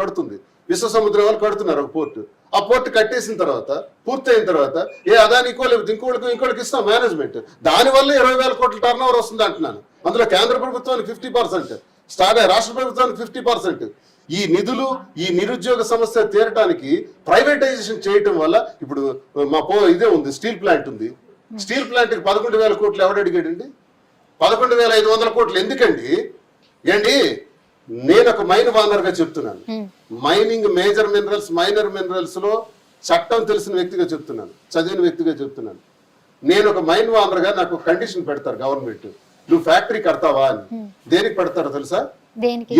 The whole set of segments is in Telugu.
కడుతుంది. విశ్వ సముద్రం వాళ్ళు కడుతున్నారు ఒక పోర్టు. ఆ పోర్ట్ కట్టేసిన తర్వాత పూర్తయిన తర్వాత ఏ అదానికో లేకపోతే ఇంకోటికి ఇంకోటికి ఇస్తాం మేనేజ్మెంట్ దానివల్ల ఇరవై వేల కోట్ల టర్న్ ఓవర్ వస్తుంది అంటున్నాను. అందులో కేంద్ర ప్రభుత్వానికి ఫిఫ్టీ పర్సెంట్ స్టార్ట్ రాష్ట్ర ప్రభుత్వానికి ఫిఫ్టీ పర్సెంట్ ఈ నిధులు ఈ నిరుద్యోగ సమస్య తీరటానికి ప్రైవేటైజేషన్ చేయటం వల్ల ఇప్పుడు మా పో ఇదే ఉంది స్టీల్ ప్లాంట్ ఉంది. స్టీల్ ప్లాంట్కి పదకొండు వేల కోట్లు ఎవడు అడిగాడండి? పదకొండు వేల ఐదు వందల కోట్లు ఎందుకండి? ఏంటి? నేను ఒక మైన్ వానర్గా చెప్తున్నాను మైనింగ్ మేజర్ మినరల్స్ మైనర్ మినరల్స్లో చట్టం తెలిసిన వ్యక్తిగా చెప్తున్నాను. చదివిన వ్యక్తిగా చెప్తున్నాను. నేను ఒక మైన్ వానర్గా నాకు కండిషన్ పెడతారు గవర్నమెంట్ నువ్వు ఫ్యాక్టరీ కడతావా అని. దేనికి పెడతారో తెలుసా?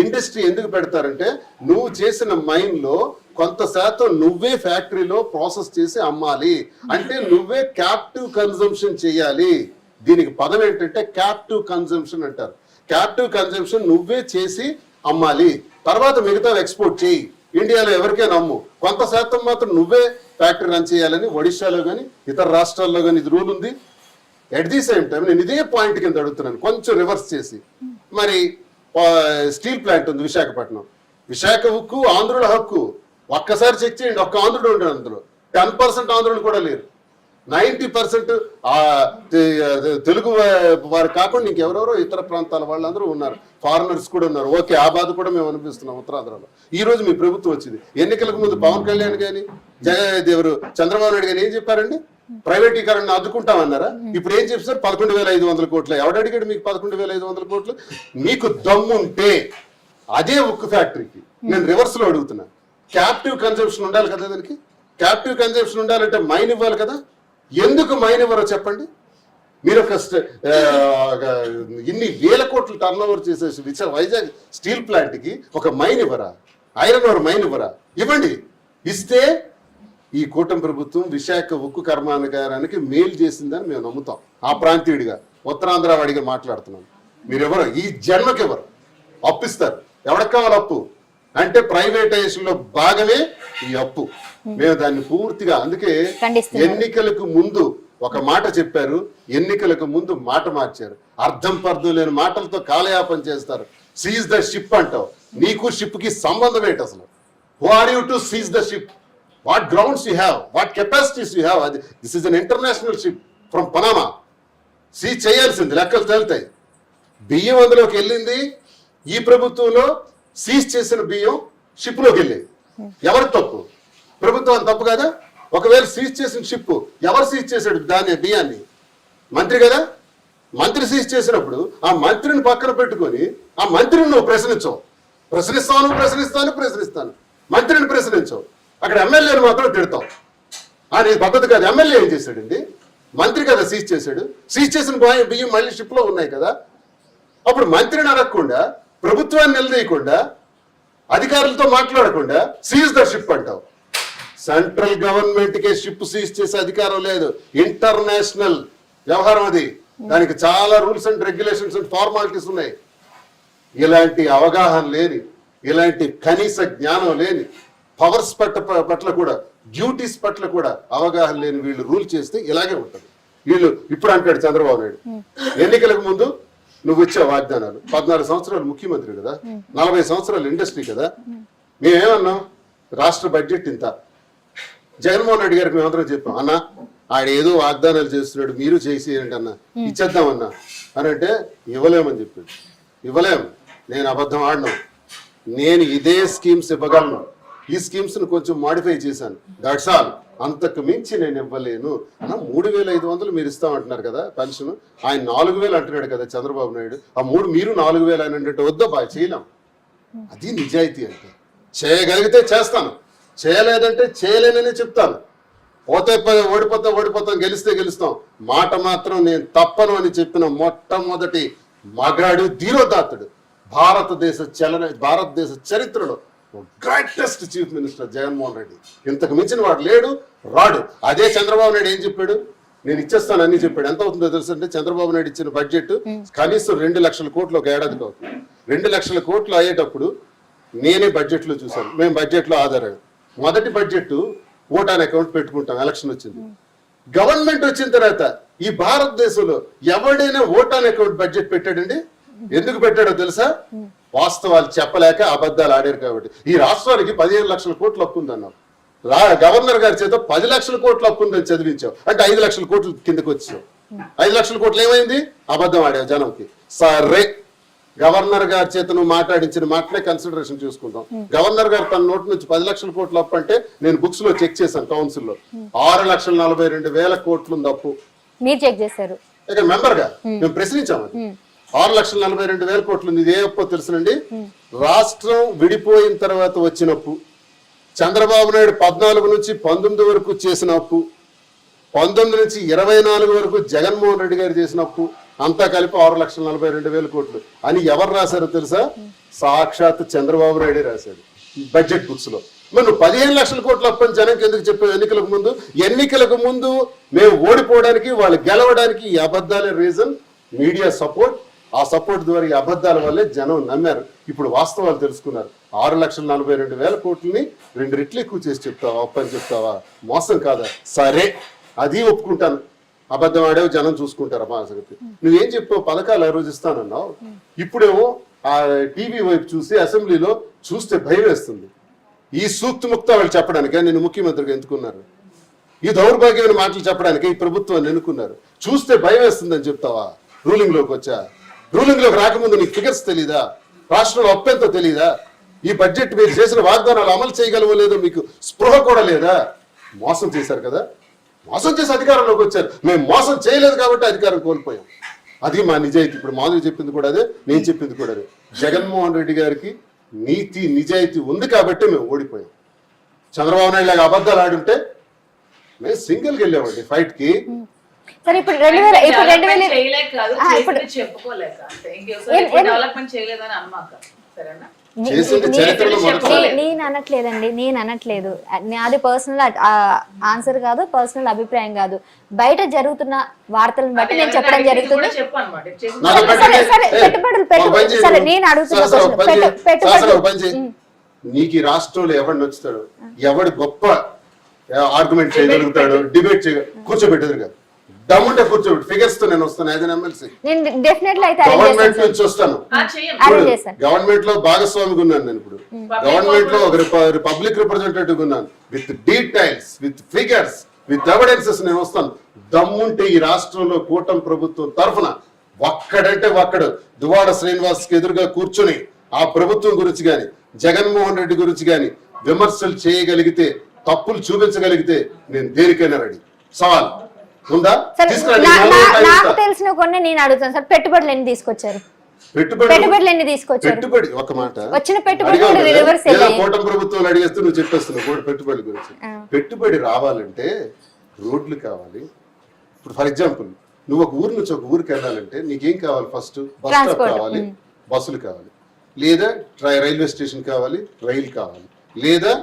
ఇండస్ట్రీ ఎందుకు పెడతారంటే నువ్వు చేసిన మైన్లో కొంత శాతం నువ్వే ఫ్యాక్టరీలో ప్రాసెస్ చేసి అమ్మాలి. అంటే నువ్వే క్యాప్టివ్ కన్జంప్షన్ చేయాలి. దీనికి పదం ఏంటంటే క్యాప్టివ్ కన్జంప్షన్ అంటారు. క్యాప్టివ్ కన్జంప్షన్ నువ్వే చేసి అమ్మాలి. తర్వాత మిగతా ఎక్స్పోర్ట్ చేయి. ఇండియాలో ఎవరికైనా అమ్ము కొంత శాతం మాత్రం నువ్వే ఫ్యాక్టరీ రన్ చేయాలని ఒడిశాలో కానీ ఇతర రాష్ట్రాల్లో కానీ ఇది రూల్ ఉంది. ఎట్ ది సేమ్ టైం నేను ఇదే పాయింట్ కింద అడుగుతున్నాను. కొంచెం రివర్స్ చేసి. మరి స్టీల్ ప్లాంట్ ఉంది విశాఖపట్నం. విశాఖ హక్కు ఆంధ్రుల హక్కు. ఒక్కసారి చెక్ చేయండి. ఒక్క ఆంధ్రుడు ఉండడు అందులో. టెన్ పర్సెంట్ ఆంధ్రులు కూడా లేరు. నైంటీ పర్సెంట్ తెలుగు వారు కాకుండా ఇంకెవరెవరో ఇతర ప్రాంతాల వాళ్ళందరూ ఉన్నారు. ఫారినర్స్ కూడా ఉన్నారు. ఓకే ఆ బాధ కూడా మేము అనిపిస్తున్నాం ఉత్తరాంధ్రలో. ఈ రోజు మీ ప్రభుత్వం వచ్చింది. ఎన్నికలకు ముందు పవన్ కళ్యాణ్ గాని జగదేవరు చంద్రబాబు నాయుడు గాని ఏం చెప్పారండి? ప్రైవేటీకరణ అడ్డుకుంటామన్నారా ఇప్పుడు ఏం చెప్తారు పదకొండు వేల ఐదు వందల కోట్లు. ఎవడు అడిగాడు మీకు పదకొండు వేల ఐదు వందల కోట్లు? మీకు దమ్ముంటే అదే ఉక్కు ఫ్యాక్టరీకి. నేను రివర్స్లో అడుగుతున్నా. క్యాప్టివ్ కన్జంప్షన్ ఉండాలి కదా దానికి? క్యాప్టివ్ కన్జంప్షన్ ఉండాలంటే మైన్ ఇవ్వాలి కదా? ఎందుకు మైన్ చెప్పండి? మీరు ఒక ఇన్ని వేల కోట్లు టర్న్ ఓవర్ చేసే విచ వైజాగ్ స్టీల్ ప్లాంట్కి ఒక మైన్ ఇవ్వరా? ఐరన్ ఓర్ మైన్ ఇవ్వరా? ఇవ్వండి. ఇస్తే ఈ కూటమి ప్రభుత్వం విశాఖ ఉక్కు కర్మానగారానికి మేలు చేసిందని మేము నమ్ముతాం. ఆ ప్రాంతీయుడిగా ఉత్తరాంధ్ర వాడిగా మాట్లాడుతున్నాం. మీరెవరు? ఈ జన్మకి ఎవరు అప్పిస్తారు. ఎవరికి కావాలి అప్పు? అంటే ప్రైవేటైజేషన్లో భాగమే ఈ అప్పు. మేము దాన్ని పూర్తిగా అందుకే. ఎన్నికలకు ముందు ఒక మాట చెప్పారు ఎన్నికలకు ముందు మాట మార్చారు. అర్థం పర్థం లేని మాటలతో కాలయాపన చేస్తారు. సీజ్ ద షిప్ అంటావు. నీకు షిప్కి సంబంధం ఏంటి అసలు? Who are you to seize the ship what grounds you have what capacities you have అది this is an international ship from Panama seize చేయాల్సింది లెక్కలు తేలుతాయి. బియ్యం అందులోకి వెళ్ళింది ఈ ప్రభుత్వంలో సీజ్ చేసిన బియ్యం షిప్ వెళ్ళేది ఎవరి తప్పు? ప్రభుత్వం తప్పు కదా? ఒకవేళ సీజ్ చేసిన షిప్ ఎవరు సీజ్ చేశాడు దాని బియ్యాన్ని? మంత్రి కదా? మంత్రి సీజ్ చేసినప్పుడు ఆ మంత్రిని పక్కన పెట్టుకొని ఆ మంత్రిని నువ్వు ప్రశ్నించవు. ప్రశ్నిస్తాను ప్రశ్నిస్తాను ప్రశ్నిస్తాను. మంత్రిని ప్రశ్నించవు. అక్కడ ఎమ్మెల్యేని మాత్రం తిడతావు. ఆ పద్ధతి కాదు. ఎమ్మెల్యే ఏం చేశాడండి? మంత్రి కదా సీజ్ చేశాడు. సీజ్ చేసిన బియ్యం- మళ్ళీ షిప్లో ఉన్నాయి కదా? అప్పుడు మంత్రిని అడగకుండా ప్రభుత్వాన్ని నిలదీయకుండా అధికారులతో మాట్లాడకుండా సీజ్ ద షిప్ అంటావు. సెంట్రల్ గవర్నమెంట్ కే షిప్ సీజ్ చేసే అధికారం లేదు. ఇంటర్నేషనల్ వ్యవహారం అది. దానికి చాలా rules and regulations and formalities ఉన్నాయి. ఇలాంటి అవగాహన లేని ఇలాంటి కనీస జ్ఞానం లేని పవర్స్ పట్ల పట్ల కూడా డ్యూటీస్ పట్ల కూడా అవగాహన లేని వీళ్ళు రూల్ చేస్తే ఇలాగే ఉంటుంది. వీళ్ళు ఇప్పుడు అంటాడు చంద్రబాబు నాయుడు. ఎన్నికలకు ముందు నువ్వు ఇచ్చే వాగ్దానాలు. పద్నాలుగు సంవత్సరాలు ముఖ్యమంత్రి కదా. నలభై సంవత్సరాలు ఇండస్ట్రీ కదా. మేమేమన్నాం? రాష్ట్ర బడ్జెట్ ఇంత. జగన్మోహన్ రెడ్డి గారికి మేమందరం చెప్పాం అన్న ఆయన ఏదో వాగ్దానాలు చేస్తున్నాడు మీరు చేసేయండి అన్న? ఇచ్చేద్దాం అన్న. అని అంటే ఇవ్వలేమని చెప్పాడు. ఇవ్వలేం. నేను అబద్ధం ఆడను. నేను ఇదే స్కీమ్స్ ఇవ్వగలను. ఈ స్కీమ్స్ను కొంచెం మాడిఫై చేశాను. That's all. అంతకు మించి నేను ఇవ్వలేను మూడు వేల ఐదు వందలు మీరు ఇస్తామంటున్నారు కదా పెన్షన్ ఆయన నాలుగు వేలు అంటున్నాడు కదా చంద్రబాబు నాయుడు. ఆ మూడు మీరు నాలుగు వేలు అని అంటే వద్దా బాగా చేయలేం. అది నిజాయితీ అంటే. చేయగలిగితే చేస్తాను. చేయలేదంటే చేయలేనని చెప్తాను. పోతే పో- ఓడిపోతా ఓడిపోతాం గెలిస్తే గెలుస్తాం. మాట మాత్రం నేను తప్పను అని చెప్పిన మొట్టమొదటి మగాడు ధీరోదాత్తుడు. భారతదేశ చలన భారతదేశ చరిత్రలో greatest chief minister Jaganmohan Reddy. ఇంతకు మించిన వాడు లేడు. రాడు. అదే చంద్రబాబు నాయుడు ఏం చెప్పాడు? నేను ఇచ్చేస్తాను అన్ని చెప్పాడు. ఎంత అవుతుందో తెలుసు అంటే చంద్రబాబు నాయుడు ఇచ్చిన బడ్జెట్ కనీసం రెండు లక్షల కోట్లు ఒక ఏడాదికి అవుతుంది. రెండు లక్షల కోట్లు అయ్యేటప్పుడు నేనే బడ్జెట్లో చూశాను. మేము బడ్జెట్లో ఆధారం మొదటి బడ్జెట్ ఓటాన్ అకౌంట్ పెట్టుకుంటాం. ఎలక్షన్ వచ్చింది. గవర్నమెంట్ వచ్చిన తర్వాత ఈ భారతదేశంలో ఎవడైనా ఓటాన్ అకౌంట్ బడ్జెట్ పెట్టాడండి? ఎందుకు పెట్టాడో తెలుసా? వాస్తవాలు చెప్పలేక అబద్ధాలు ఆడారు కాబట్టి. ఈ రాష్ట్రానికి పదిహేను లక్షల కోట్లు అప్పు ఉందన్నావు గవర్నర్ గారి చేత పది లక్షల కోట్లు అప్పు ఉందని చదివించావు అంటే ఐదు లక్షల కోట్లు కిందకు వచ్చావు ఐదు లక్షల కోట్లు ఏమైంది? అబద్ధం ఆడావు జనంకి. సరే గవర్నర్ గారి చేత నువ్వు మాట్లాడించిన మాటలే కన్సిడరేషన్ చూసుకుందాం. గవర్నర్ గారు తన నోటి నుంచి పది లక్షల కోట్లు అప్పు అంటే నేను బుక్స్లో చెక్ చేశాను కౌన్సిల్లో ఆరు లక్షల నలభై రెండు వేల కోట్లు ఉంది అప్పు. మీరు చెక్ చేశారు. ఇక మెంబర్గా మేము ప్రశ్నించాము. ఆరు లక్షల నలభై రెండు వేల కోట్లు ఉంది. ఇది ఏ అప్పో తెలుసునండి? రాష్ట్రం విడిపోయిన తర్వాత వచ్చిన అప్పు. చంద్రబాబు నాయుడు పద్నాలుగు నుంచి పంతొమ్మిది వరకు చేసిన అప్పు పంతొమ్మిది నుంచి ఇరవై నాలుగు వరకు జగన్మోహన్ రెడ్డి గారు చేసిన అప్పు అంతా కలిపి ఆరు లక్షల నలభై రెండు వేల కోట్లు. అని ఎవరు రాశారో తెలుసా? సాక్షాత్ చంద్రబాబు నాయుడే రాశాడు బడ్జెట్ బుక్స్లో. మరి నువ్వు పదిహేను లక్షల కోట్ల అప్పని జనంకి ఎందుకు చెప్పావు ఎన్నికలకు ముందు? ఎన్నికలకు ముందు మేము ఓడిపోవడానికి వాళ్ళు గెలవడానికి ఈ అబద్ధాలే రీజన్ మీడియా సపోర్ట్ ఆ సపోర్ట్ ద్వారా ఈ అబద్ధాల వల్లే జనం నమ్మారు. ఇప్పుడు వాస్తవాలు తెలుసుకున్నారు. ఆరు లక్షల నలభై రెండు వేల కోట్లని రెండు రెట్లు ఎక్కువ చేసి చెప్తావా అప్పు అని చెప్తావా? మోసం కాదా? సరే అది ఒప్పుకుంటాను. అబద్ధం ఆడేవి జనం చూసుకుంటారు మా సంగతి. నువ్వేం చెప్పావు? పథకాలు ఆ రోజు ఇస్తానన్నావు. ఇప్పుడేమో ఆ టీవీ వైపు చూసి అసెంబ్లీలో చూస్తే భయం వేస్తుంది. ఈ సూక్తి ముక్త వాళ్ళు చెప్పడానికి నేను ముఖ్యమంత్రిగా ఎందుకున్నారు? ఈ దౌర్భాగ్యమైన మాటలు చెప్పడానికి ఈ ప్రభుత్వాన్ని ఎన్నుకున్నారు? చూస్తే భయం వేస్తుందని చెప్తావా? రూలింగ్లోకి వచ్చా? రూలింగ్లోకి రాకముందు నీకు ఫిగర్స్ తెలీదా? రాష్ట్రంలో అప్పెంతో తెలీదా? ఈ బడ్జెట్ మీరు చేసిన వాగ్దానాలు అమలు చేయగలవో లేదో మీకు స్పృహ కూడా లేదా? మోసం చేశారు కదా? మోసం చేసి అధికారంలోకి వచ్చారు. మేము మోసం చేయలేదు కాబట్టి అధికారం కోల్పోయాం. అది మా నిజాయితీ. ఇప్పుడు మాధురి చెప్పింది కూడా అదే నేను చెప్పింది కూడా అదే. జగన్మోహన్ రెడ్డి గారికి నీతి నిజాయితీ ఉంది కాబట్టి మేము ఓడిపోయాం. చంద్రబాబు నాయుడు లాగా అబద్ధాలు ఆడుంటే మేము సింగిల్కి వెళ్ళామండి ఫైట్కి. సరే ఇప్పుడు రెండు వేల ఇప్పుడు రెండు వేల కాదు ఇప్పుడు- చెప్పుకోలేక డెవలప్మెంట్ చేయలేదని సరేనా? నేను అనట్లేదండి నేను అనట్లేదు. నాది పర్సనల్ ఆన్సర్ కాదు పర్సనల్ అభిప్రాయం కాదు. బయట జరుగుతున్న వార్తలను బట్టి నేను చెప్పడం జరుగుతుంది. సరే, పెట్టుబడులు, చేయి. సరే. నేను అడుగుతున్న. పెట్టు- చేయి. నీకు ఈ రాష్ట్రంలో ఎవడు నచ్చుతాడు ఎవడు గొప్ప ఆర్గ్యుమెంట్ చేయగలుగుతాడు? డిబేట్ చేయ కూర్చోబెట్టదురుగా దమ్ముంటే కూర్చోబెట్టి. ఫిగర్స్తో నేను వస్తాను యాజ్ ఎమ్మెల్సీ నేను డెఫినెట్లీ అయితే అరేంజ్ గవర్నమెంట్ చేస్తాను. నుంచి వస్తాను గవర్నమెంట్లో భాగస్వామిగా ఉన్నాను నేను ఇప్పుడు. గవర్నమెంట్లో ఒక పబ్లిక్ రిప్రజెంటేటివ్ ఉన్నాను. With details with figures with evidences నేను వస్తాను. దమ్ముంటే ఈ రాష్ట్రంలో కూటమి ప్రభుత్వం తరఫున ఒక్కడంటే ఒక్కడు దువాడ శ్రీనివాస్కి ఎదురుగా కూర్చుని ఆ ప్రభుత్వం గురించి గాని జగన్మోహన్ రెడ్డి గురించి గాని విమర్శలు చేయగలిగితే తప్పులు చూపించగలిగితే నేను దేనికైనా రెడీ. సవాల్ ఉందా? నాకు. తెలిసిన కొన్ని నేను అడుగుతాను సార్. పెట్టుబడులు ఎన్ని తీసుకొచ్చారు? పెట్టుబడులు? ఎన్ని తీసుకొచ్చారు? పెట్టుబడి ఒక మాట. వచ్చిన పెట్టుబడి. కూటమి ప్రభుత్వాలు అడిగేస్తే నువ్వు చెప్పేస్తున్నావు కూడా పెట్టుబడి గురించి. పెట్టుబడి రావాలంటే రోడ్లు కావాలి. ఇప్పుడు ఫర్ ఎగ్జాంపుల్ నువ్వు ఒక ఊరు నుంచి ఒక ఊరికి వెళ్ళాలంటే నీకేం కావాలి ఫస్ట్? బస్ స్టాప్ కావాలి బస్సులు కావాలి. లేదా రైల్వే స్టేషన్ కావాలి రైలు కావాలి. లేదా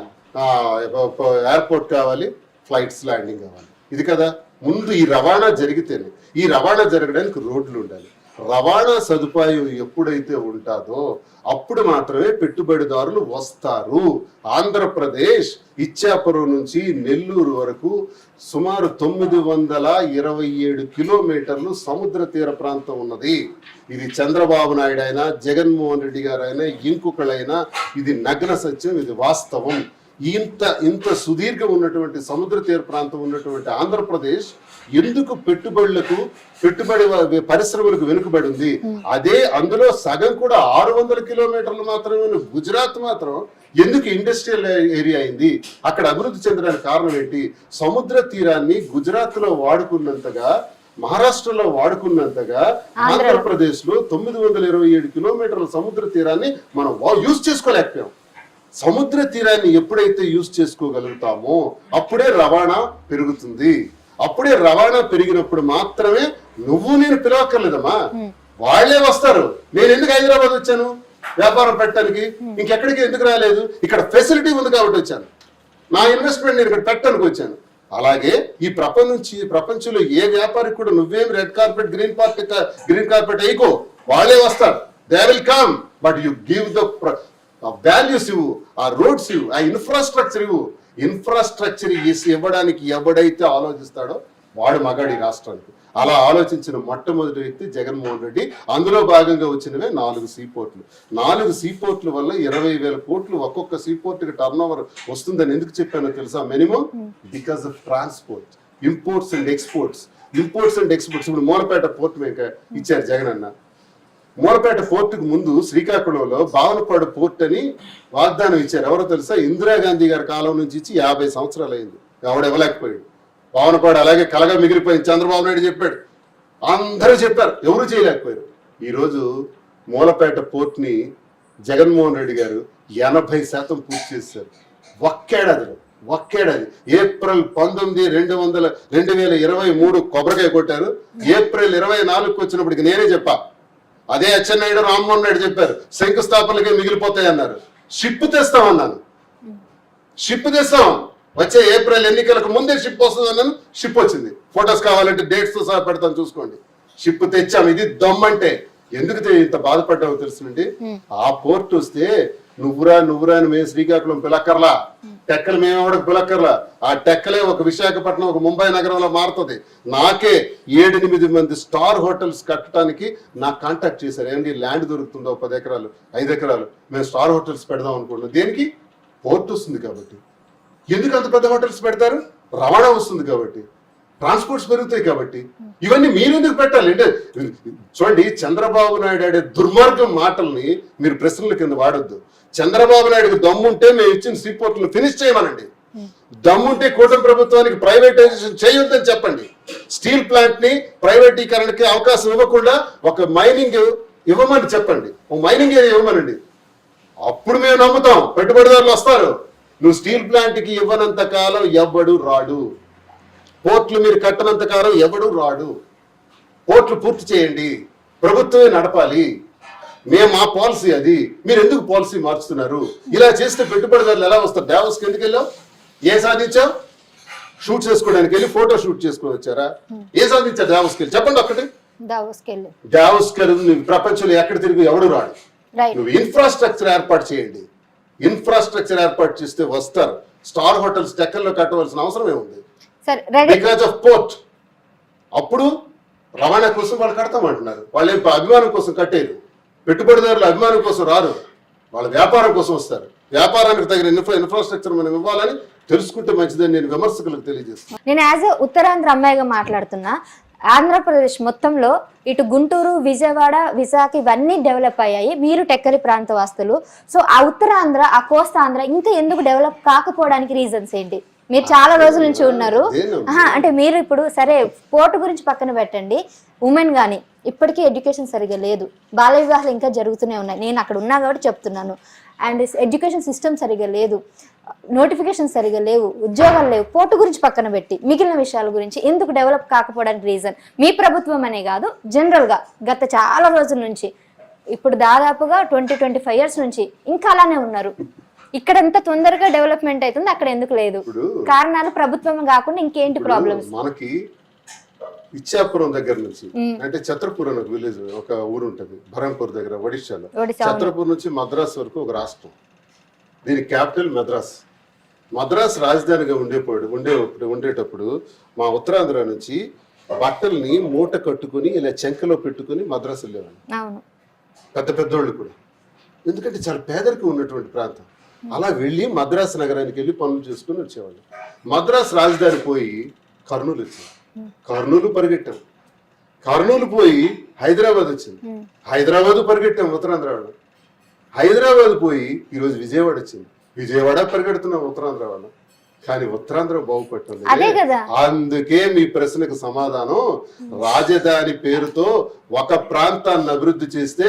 ఎయిర్పోర్ట్ కావాలి ఫ్లైట్స్ ల్యాండింగ్ కావాలి. ఇది కదా? ముందు ఈ రవాణా జరిగితేనే ఈ రవాణా జరగడానికి రోడ్లు ఉండాలి. రవాణా సదుపాయం ఎప్పుడైతే ఉంటుందో అప్పుడు మాత్రమే పెట్టుబడిదారులు వస్తారు. ఆంధ్రప్రదేశ్ ఇచ్చాపురం నుంచి నెల్లూరు వరకు సుమారు తొమ్మిది వందల ఇరవై ఏడు కిలోమీటర్లు సముద్ర తీర ప్రాంతం ఉన్నది. ఇది చంద్రబాబు నాయుడు అయినా జగన్మోహన్ రెడ్డి గారు అయినా ఇంకొకళ్ళైనా ఇది నగ్న సత్యం ఇది వాస్తవం. ఇంత ఇంత సుదీర్ఘం ఉన్నటువంటి సముద్ర తీర ప్రాంతం ఉన్నటువంటి ఆంధ్రప్రదేశ్ ఎందుకు పెట్టుబడులకు పెట్టుబడి పరిశ్రమలకు వెనుకబడి ఉంది? అదే అందులో సగం కూడా ఆరు వందల కిలోమీటర్లు మాత్రమే గుజరాత్ మాత్రం ఎందుకు ఇండస్ట్రియల్ ఏరియా అయింది? అక్కడ అభివృద్ధి చెందడానికి కారణం ఏంటి? సముద్ర తీరాన్ని గుజరాత్లో వాడుకున్నంతగా మహారాష్ట్రలో వాడుకున్నంతగా ఆంధ్రప్రదేశ్లో తొమ్మిది వందల ఇరవై ఏడు కిలోమీటర్ల సముద్ర తీరాన్ని మనం యూజ్ చేసుకోలేకపోయాం. సముద్ర తీరాన్ని ఎప్పుడైతే యూజ్ చేసుకోగలుగుతామో అప్పుడే రవాణా పెరుగుతుంది. అప్పుడే రవాణా పెరిగినప్పుడు మాత్రమే నువ్వు నేను పిలవక్కర్లేదమ్మా. వాళ్ళే వస్తారు. నేను ఎందుకు హైదరాబాద్ వచ్చాను? వ్యాపారం పెట్టడానికి. ఇంకెక్కడికి ఎందుకు రాలేదు? ఇక్కడ ఫెసిలిటీ ఉంది కాబట్టి వచ్చాను. నా ఇన్వెస్ట్మెంట్ నేను ఇక్కడ పెట్టడానికి వచ్చాను. అలాగే ఈ ప్రపంచం ప్రపంచంలో ఏ వ్యాపారికి కూడా నువ్వేం red carpet green carpet green carpet వేయకో. వాళ్ళే వస్తారు. They will come but you give the uh values ఇవ్వు ఆ రోడ్స్ ఇవ్వు ఆ ఇన్ఫ్రాస్ట్రక్చర్ ఇవ్వు. ఇన్ఫ్రాస్ట్రక్చర్ ఇవ్వడానికి ఎవడైతే ఆలోచిస్తాడో వాడు మగాడి రాష్ట్రానికి. అలా ఆలోచించిన మొట్టమొదటి వ్యక్తి జగన్మోహన్ రెడ్డి. అందులో భాగంగా వచ్చినవే నాలుగు సీపోర్ట్లు నాలుగు సీపోర్ట్ల వల్ల ఇరవై వేల కోట్లు ఒక్కొక్క సీపోర్ట్కి టర్న్ ఓవర్ వస్తుందని ఎందుకు చెప్పానో తెలుసా? Minimum because of transport imports and exports imports and exports ఇప్పుడు మూలపేట పోర్ట్ మేక ఇచ్చారు జగన్ అన్న మూలపేట పోర్టుకు ముందు శ్రీకాకుళంలో బావనపాడు పోర్ట్ అని వాగ్దానం ఇచ్చారు. ఎవరో తెలుసా? ఇందిరాగాంధీ గారి కాలం నుంచి ఇచ్చి యాభై సంవత్సరాలు అయింది. ఆవిడ ఇవ్వలేకపోయాడు. బావనపాడు అలాగే కలగా మిగిలిపోయింది. చంద్రబాబు నాయుడు చెప్పాడు. అందరూ చెప్పారు. ఎవరు చేయలేకపోయారు. ఈరోజు మూలపేట పోర్ట్ని జగన్మోహన్ రెడ్డి గారు ఎనభై శాతం పూర్తి చేశారు. ఒక్కేడాదిలో ఒక్కేడాది ఏప్రిల్ పంతొమ్మిది రెండు వందల రెండు వేల ఇరవై మూడు కొబ్బరికాయ కొట్టారు. ఏప్రిల్ ఇరవై నాలుగుకి వచ్చినప్పటికి నేనే చెప్పా. అదే అచ్చెన్నాయుడు రామ్మోహన్ నాయుడు చెప్పారు శంకుస్థాపనలకే మిగిలిపోతాయి అన్నారు షిప్ తెస్తామన్నాను. షిప్ తెస్తాం. వచ్చే ఏప్రిల్ ఎన్నికలకు ముందే షిప్ వస్తుంది అన్నాను షిప్ వచ్చింది. ఫొటోస్ కావాలంటే డేట్స్తో సహా పెడతాను చూసుకోండి. షిప్ తెచ్చాం ఇది దమ్మంటే ఎందుకు ఇంత బాధపడ్డావో తెలుసునండి? ఆ పోర్ట్ వస్తే నువ్వురా నువ్వురా అని మేము శ్రీకాకుళం పిలక్కర్లా. టెక్కలు మేము ఎవరికి పిలక్కర్లా ఆ టెక్కలే ఒక విశాఖపట్నం ఒక ముంబై నగరంలో మారుతుంది. నాకే ఏడెనిమిది మంది స్టార్ హోటల్స్ కట్టడానికి నాకు కాంటాక్ట్ చేశారు. ఏమండి ల్యాండ్ దొరుకుతుందో పది ఎకరాలు ఐదు ఎకరాలు? మేము స్టార్ హోటల్స్ పెడదాం అనుకుంటున్నాం. దేనికి? పోర్ట్ వస్తుంది కాబట్టి. ఎందుకు అంత పెద్ద హోటల్స్ పెడతారు? రవాణా వస్తుంది కాబట్టి. ట్రాన్స్పోర్ట్స్ పెరుగుతాయి కాబట్టి. ఇవన్నీ మీరు ఎందుకు పెట్టాలి? అంటే చూడండి చంద్రబాబు నాయుడు ఆడే దుర్మార్గం మాటల్ని మీరు ప్రశ్నల కింద వాడొద్దు. చంద్రబాబు నాయుడుకి దమ్ముంటే మేము ఇచ్చిన సీపోర్ట్లను ఫినిష్ చేయమనండి. దమ్ముంటే కూటమి ప్రభుత్వానికి ప్రైవేటైజేషన్ చేయొద్దని చెప్పండి. స్టీల్ ప్లాంట్ని ప్రైవేటీకరణకి అవకాశం ఇవ్వకుండా ఒక మైనింగ్ ఇవ్వమని చెప్పండి. ఒక మైనింగ్ ఏరియా ఇవ్వమనండి. అప్పుడు మేము నమ్ముతాం. పెట్టుబడిదారులు వస్తారు. నువ్వు స్టీల్ ప్లాంట్కి ఇవ్వనంత కాలం ఎవ్వడు రాడు? పోర్ట్లు మీరు కట్టనంత కాలం ఎవడు రాడు? పోర్ట్లు పూర్తి చేయండి. ప్రభుత్వమే నడపాలి. మేము మా పాలసీ అది. మీరు ఎందుకు పాలసీ మార్చుతున్నారు? ఇలా చేస్తే పెట్టుబడిదారులు ఎలా వస్తారు? డావస్కి ఎందుకు వెళ్ళావు? ఏ సాధించావు? షూట్ చేసుకోవడానికి వెళ్ళి ఫోటో షూట్ చేసుకొని వచ్చారా? ఏ సాధించారు డావస్కి వెళ్ళి? చెప్పండి ఒక్కటి. వెళ్ళి. డావస్కి వెళ్ళి ప్రపంచంలో ఎక్కడ తిరిగి ఎవడు రాడు? నువ్వు ఇన్ఫ్రాస్ట్రక్చర్ ఏర్పాటు చేయండి. ఇన్ఫ్రాస్ట్రక్చర్ ఏర్పాటు చేస్తే వస్తారు. స్టార్ హోటల్స్ టెక్కల్లో కట్టవలసిన అవసరం ఏముంది? బికాజ్ ఆఫ్ పోర్ట్ అప్పుడు రవాణా కోసం వాళ్ళు కడతామంటున్నారు. వాళ్ళు అభిమానం కోసం కట్టేరు పెట్టుబడిదారులు అభిమానం కోసం రారు. వాళ్ళ వ్యాపారం కోసం వస్తారు. వ్యాపారానికి తగిన ఇన్ఫ్రా ఇన్ఫ్రాస్ట్రక్చర్ మనం ఇవ్వాలని తెలుసుకుంటే మంచిదని నేను విమర్శకులకు తెలియజేస్తాను. నేను యాజ్ ఎ ఉత్తరాంధ్ర అమ్మాయిగా మాట్లాడుతున్నా ఆంధ్రప్రదేశ్ మొత్తంలో ఇటు గుంటూరు విజయవాడ విశాఖ ఇవన్నీ డెవలప్ అయ్యాయి. మీరు టెక్కలి ప్రాంత వాస్తులు సో ఆ ఉత్తరాంధ్ర ఆ కోస్తాంధ్ర ఇంకా ఎందుకు డెవలప్ కాకపోవడానికి రీజన్స్ ఏంటి? మీరు చాలా రోజుల నుంచి ఉన్నారు. అంటే మీరు ఇప్పుడు సరే పోర్టు గురించి పక్కన పెట్టండి. ఉమెన్ కానీ ఇప్పటికీ ఎడ్యుకేషన్ సరిగా లేదు. బాల వివాహాలు ఇంకా జరుగుతూనే ఉన్నాయి. నేను అక్కడ ఉన్నా కాబట్టి చెప్తున్నాను. అండ్ ఎడ్యుకేషన్ సిస్టమ్ సరిగా లేదు. నోటిఫికేషన్ సరిగా లేవు. ఉద్యోగాలు లేవు. పోర్టు గురించి పక్కన పెట్టి మిగిలిన విషయాల గురించి ఎందుకు డెవలప్ కాకపోవడానికి రీజన్? మీ ప్రభుత్వం అనే కాదు జనరల్గా గత చాలా రోజుల నుంచి ఇప్పుడు దాదాపుగా ట్వంటీ ట్వంటీ ఫైవ్ ఇయర్స్ నుంచి ఇంకా అలానే ఉన్నారు. ఇక్కడ ఎంత తొందరగా డెవలప్మెంట్ అవుతుంది అక్కడ ఎందుకు లేదు? కారణాలు ప్రభుత్వం కాకుండా ఇంకేంటి ప్రాబ్లమ్స్ మనకి ఇచ్చాపురం దగ్గర నుంచి అంటే ఛత్రపూర్ అనే ఒక విలేజ్ ఒక ఊరు ఉంటుంది భరంపూర్ దగ్గర ఒడిశాలో. ఛత్రపూర్ నుంచి మద్రాస్ వరకు ఒక రాష్ట్రం. దీని క్యాపిటల్ మద్రాస్. మద్రాస్ రాజధానిగా ఉండేపోయాడు ఉండే ఉండేటప్పుడు మా ఉత్తరాంధ్ర నుంచి బట్టల్ని మూట కట్టుకుని ఇలా చెంకలో పెట్టుకుని మద్రాసు వెళ్ళేవాళ్ళు. పెద్ద పెద్దోళ్ళు కూడా. ఎందుకంటే చాలా పేదరికం ఉన్నటువంటి ప్రాంతం. అలా వెళ్ళి మద్రాసు నగరానికి వెళ్ళి పనులు చేసుకుని వచ్చేవాళ్ళు. మద్రాసు రాజధాని పోయి కర్నూలు వచ్చింది. కర్నూలు పరిగెట్టాం. కర్నూలు పోయి హైదరాబాద్ వచ్చింది. హైదరాబాద్ పరిగెట్టాం ఉత్తరాంధ్ర వాళ్ళు హైదరాబాద్ పోయి ఈరోజు విజయవాడ వచ్చింది. విజయవాడ పరిగెడుతున్నాం ఉత్తరాంధ్ర వాళ్ళు కానీ ఉత్తరాంధ్ర బాగుపట్టలేదు. అందుకే మీ ప్రశ్నకు సమాధానం రాజధాని పేరుతో ఒక ప్రాంతాన్ని అభివృద్ధి చేస్తే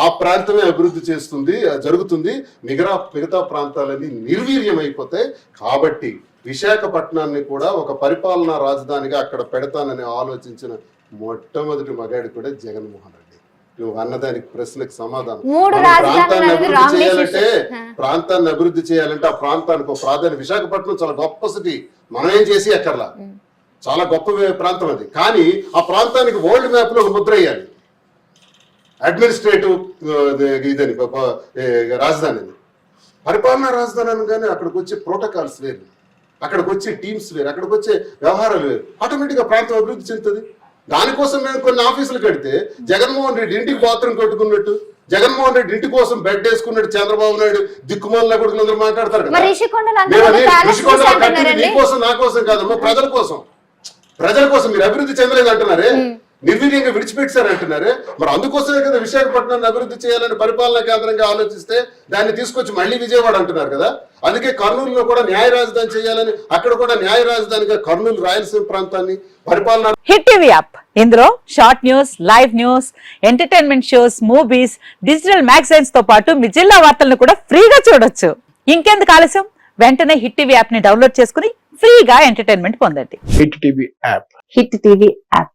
ఆ ప్రాంతమే అభివృద్ధి చేస్తుంది జరుగుతుంది. మిగతా మిగతా ప్రాంతాలన్నీ నిర్వీర్యం అయిపోతాయి కాబట్టి విశాఖపట్నాన్ని కూడా ఒక పరిపాలనా రాజధానిగా అక్కడ పెడతానని ఆలోచించిన మొట్టమొదటి మగాడి కూడా జగన్మోహన్ రెడ్డి. నువ్వు అన్నదానికి ప్రశ్నకు సమాధానం. ప్రాంతాన్ని అభివృద్ధి చేయాలంటే. ప్రాంతాన్ని అభివృద్ధి చేయాలంటే ఆ ప్రాంతానికి ఒక ప్రాధాన్యత విశాఖపట్నం చాలా గొప్ప సిటీ. మనం ఏం చేసి అక్కర్లా చాలా గొప్ప ప్రాంతం అది. కానీ ఆ ప్రాంతానికి వరల్డ్ మ్యాప్లో ఒక ముద్ర వేయాలి. అడ్మినిస్ట్రేటివ్ ఇదని రాజధాని అని. పరిపాలనా రాజధాని అనగానే అక్కడికి వచ్చే ప్రోటోకాల్స్ వేరు. అక్కడికి వచ్చే టీమ్స్ వేరు. అక్కడికి వచ్చే వ్యవహారాలు వేరు. ఆటోమేటిక్గా ప్రాంతం అభివృద్ధి చెందుతుంది. దానికోసం మేము కొన్ని ఆఫీసులు కడితే జగన్మోహన్ రెడ్డి ఇంటికి బాత్రూమ్ కట్టుకున్నట్టు జగన్మోహన్ రెడ్డి ఇంటి కోసం బెడ్ వేసుకున్నట్టు చంద్రబాబు నాయుడు దిక్కుమాల కొడుకులందరూ మాట్లాడతారు కదా. మరి రిషికొండలు మేము అంటున్నారు అది ప్యాలెస్ ఋషికొండ చూసి కట్టింది నీకోసం నా కోసం కాదమ్మా ప్రజల కోసం. ప్రజల కోసం మీరు అభివృద్ధి చెందలేదు అంటున్నారే. నిర్వీర్యంగా విడిచిపెట్టారు అంటున్నారే మరి అందుకోసమే కదా విశాఖపట్నాన్ని అభివృద్ధి చేయాలని పరిపాలనా కేంద్రంగా ఆలోచిస్తే దాన్ని తీసుకొచ్చి మళ్ళీ విజయవాడ అంటున్నారు కదా. అందుకే కర్నూలులో కూడా న్యాయ రాజధాని చేయాలని అక్కడ కూడా న్యాయ రాజధానిగా కర్నూలు రాయలసీమ ప్రాంతాన్ని పరిపాలన హిట్ టీవీ యాప్. ఇందులో short news live news entertainment shows movies digital మ్యాగజైన్స్తో పాటు మీ జిల్లా వార్తలను కూడా ఫ్రీగా చూడొచ్చు. ఇంకెందుకు ఆలస్యం? వెంటనే హిట్ టీవీ యాప్ని డౌన్లోడ్ చేసుకుని ఫ్రీగా ఎంటర్టైన్మెంట్ పొందండి. Hit TV app. Hit TV app.